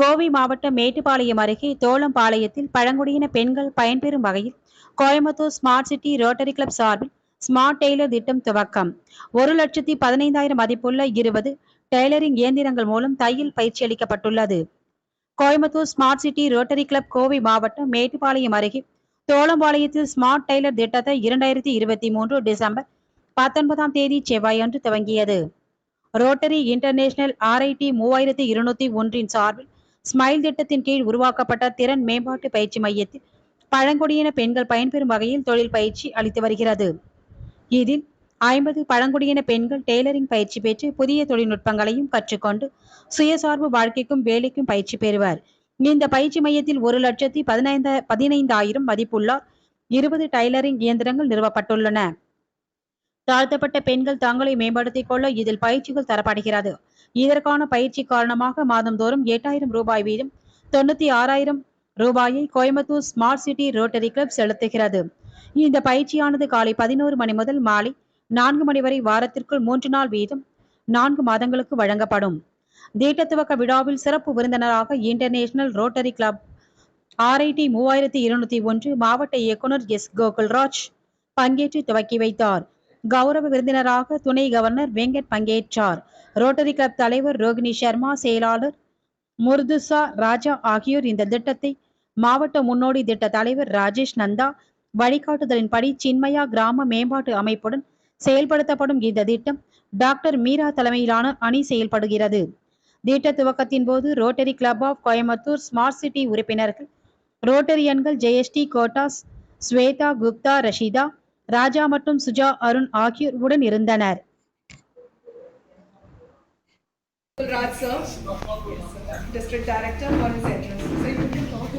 மாவட்டம் மேட்டுப்பாளையம் அருகே தோளம்பாளையத்தில் பழங்குடியின பெண்கள் பயன்பெறும் வகையில் Coimbatore smart city rotary club சார்பில் ஸ்மார்ட் டெய்லர் திட்டம் துவக்கம். ஒரு லட்சத்தி பதினைந்தாயிரம் மதிப்புள்ள இருபது டெய்லரிங் இயந்திரங்கள் மூலம் தையில் பயிற்சி அளிக்கப்பட்டுள்ளது. Coimbatore smart city rotary club Kovai மாவட்டம் மேட்டுப்பாளையம் அருகே தோளம்பாளையத்தில் ஸ்மார்ட் டெய்லர் திட்டத்தை இரண்டாயிரத்தி இருபத்தி மூன்று டிசம்பர் பத்தொன்பதாம் தேதி செவ்வாயன்று துவங்கியது. ரோட்டரி இன்டர்நேஷனல் ஆர்ஐடி மூவாயிரத்தி இருநூத்தி ஒன்றின் சார்பில் ஸ்மைல் திட்டத்தின் கீழ் உருவாக்கப்பட்ட திறன் மேம்பாட்டு பயிற்சி மையத்தில் பழங்குடியின பெண்கள் பயன்பெறும் வகையில் தொழில் பயிற்சி அளித்து வருகிறது. இதில் ஐம்பது பழங்குடியின பெண்கள் டெய்லரிங் பயிற்சி பெற்று புதிய தொழில்நுட்பங்களையும் கற்றுக்கொண்டு சுயசார்பு வாழ்க்கைக்கும் வேலைக்கும் பயிற்சி பெறுவர். இந்த பயிற்சி மையத்தில் ஒரு லட்சத்தி பதினைந்த பதினைந்தாயிரம் மதிப்புள்ள இருபது டைலரிங் இயந்திரங்கள் நிறுவப்பட்டுள்ளன. தாழ்த்தப்பட்ட பெண்கள் தங்களை மேம்படுத்திக் கொள்ள இதில் பயிற்சிகள் தரப்படுகிறது. இதற்கான பயிற்சி காரணமாக மாதந்தோறும் எட்டாயிரம் ரூபாய் வீதம் தொண்ணூத்தி ஆறாயிரம் ரூபாயை Coimbatore smart city rotary club செலுத்துகிறது. இந்த பயிற்சியானது காலை பதினோரு மணி முதல் மாலை நான்கு மணி வரை வாரத்திற்குள் மூன்று நாள் வீதம் நான்கு மாதங்களுக்கு வழங்கப்படும். தீட்ட துவக்க விழாவில் சிறப்பு விருந்தினராக இன்டர்நேஷனல் ரோட்டரி கிளப் ஆர்ஐடி மூவாயிரத்தி இருநூத்தி ஒன்று மாவட்ட இயக்குனர் எஸ் கோகுல்ராஜ் பங்கேற்று துவக்கி வைத்தார். கௌரவ விருந்தினராக துணை கவர்னர் வெங்கட் பங்கேற்றார். ரோட்டரி கிளப் தலைவர் ரோகிணி சர்மா செயலாளர் முர்துசா ராஜா ஆகியோர் இந்த திட்டத்தை மாவட்ட முன்னோடி திட்ட தலைவர் ராஜேஷ் நந்தா வழிகாட்டுதலின்படி சின்மயா கிராம மேம்பாட்டு அமைப்புடன் செயல்படுத்தப்படும் இந்த திட்டம் டாக்டர் மீரா தலைமையிலான அணி செயல்படுகிறது. திட்ட துவக்கத்தின் போது rotary club of Coimbatore smart city உறுப்பினர்கள் ரோட்டரியன்கள் ஜெயஸ்டி கோட்டாஸ் ஸ்வேதா குப்தா ரஷிதா ராஜா மற்றும் சுஜா அருண் ஆகியோர் உடன் இருந்தனர். Raj sir, District Director for his. So you can talk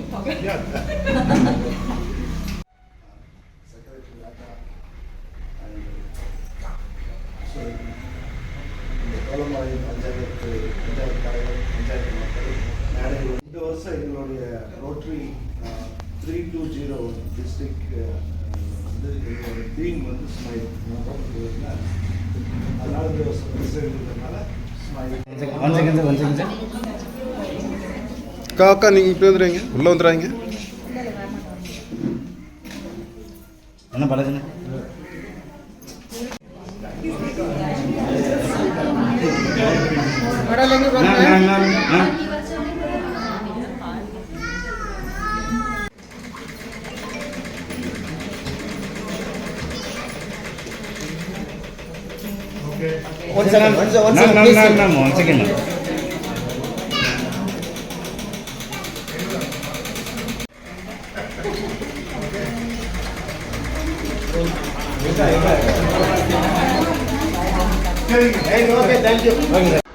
இந்த வருஷம் எங்களுடைய rotary three two zero district வந்து எங்களோட தீம் வந்து ஸ்மைல் அதனால அக்கா அக்கா நீங்கள் இப்படி வந்துடுறீங்க? உள்ளே வந்துடுறாங்க என்ன பழகுன்னு One second, one second, one second, please. One second சரிங்க okay, thank you.